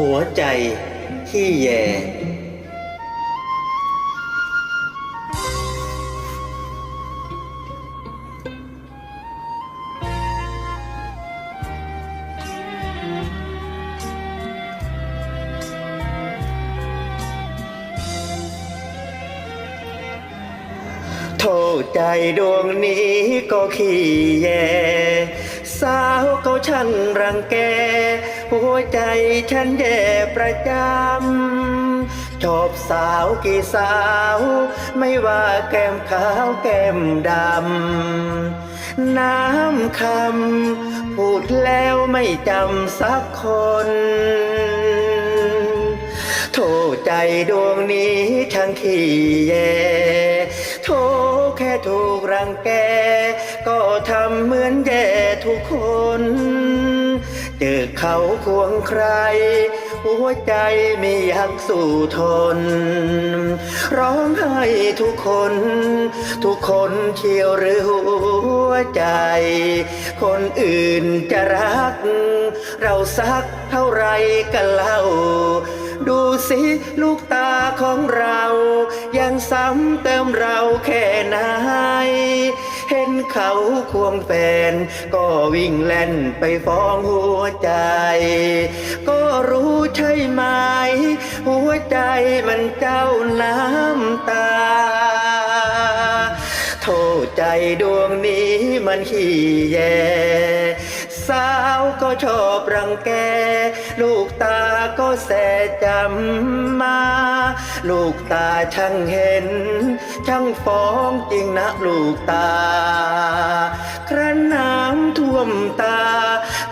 หัวใจขี้แยโทษใจดวงนี้ก็ขี้แย สาวเขาช่างรังแก หัวใจฉันแย่ประจำชอบสาวกี่สาว ไม่ว่าแก้มขาวแก้มดำ น้ำคำพูดแล้วไม่จำสักคนโทษใจดวงนี้ช่างขี้แย โทแค่ถูกรังแก ก็ทำเหมือนแย่ทุกคน เจอเขาควงใคร หัวใจไม่อยากสู้ทน ร้องไห้ทุกคน ทุกคนเชียวหรือหัวใจ คนอื่นจะรัก เราสักเท่าไรกันเล่า ดูสิลูกตาของเรา งซ้ำเติมเราแค่ไหน เห็นเขาควงแฟน ก็วิ่งแล่นไปฟ้องหัวใจ ก็รู้ใช่ไหม หัวใจมันเจ้าน้ำตา โทษใจดวงนี้มันขี้แย สาวก็ชอบรังแก ลูกตาก็แสจำมา ลูกตาช่างเห็น ช่างฟ้องจริงนะลูกตา ครั้นน้ำท่วมตา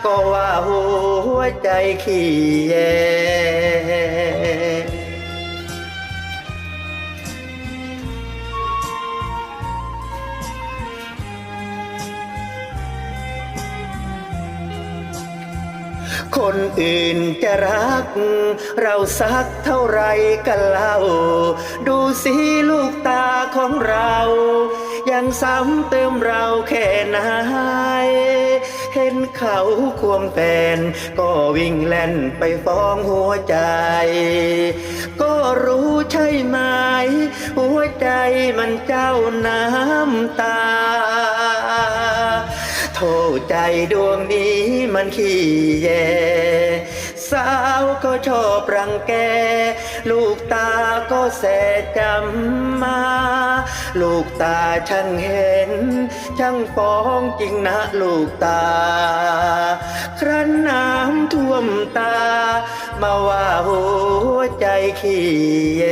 ก็ว่าหัวใจขี้แย คนอื่นจะรัก เราสักเท่าไรกันเล่า ดูสิลูกตาของเรา ยังซ้ำเติมเราแค่ไหนเห็นเขาควงแฟน ก็วิ่งแล่นไปฟ้องหัวใจ ก็รู้ใช่ไหม หัวใจมันเจ้าน้ำตา โทษใจดวงนี้มันขี้แยสาวก็ชอบรังแก ลูกตาก็แสจำมา ลูกตาช่างเห็น ช่างฟ้องจริงนะลูกตา ครั้นน้ำท่วมตา มาว่าหัวใจขี้แย